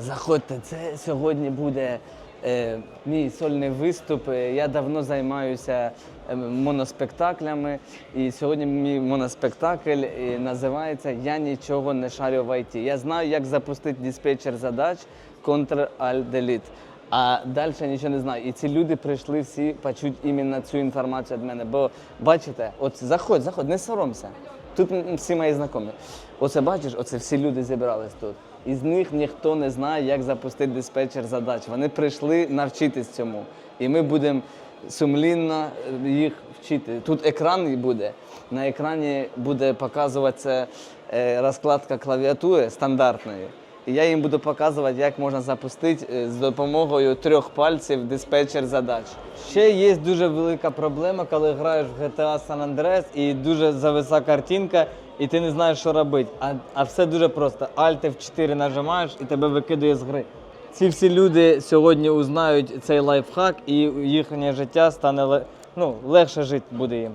Заходьте, це сьогодні буде е, мій сольний виступ. Е, Я давно займаюся е, моноспектаклями, і сьогодні мій моноспектакль е, називається Я нічого не шарю в ІТ. Я знаю, як запустити диспетчер задач Ctrl-Alt-Delete. А далі нічого не знаю. І ці люди прийшли всі почути іменно цю інформацію від мене. Бо бачите, от заходь, заходь, не соромся. Тут всі мої знайомі. Оце бачиш, оце всі люди зібрались тут. Із них ніхто не знає, як запустити диспетчер задач. Вони прийшли навчитись цьому. І ми будемо сумлінно е, їх вчити. Тут екран буде. На екрані буде показуватися е, розкладка клавіатури стандартної. І я їм буду показувати, як можна запустити е, з допомогою трьох пальців диспетчер задач. Ще є дуже велика проблема, коли граєш в GTA San Andreas і дуже зависа картинка, і ти не знаєш, що робити. А, а все дуже просто. Alt F4 нажимаєш і тебе викидує з гри. Ці всі люди сьогодні узнають цей лайфхак, і їхнє життя стане ну, легше жити буде їм.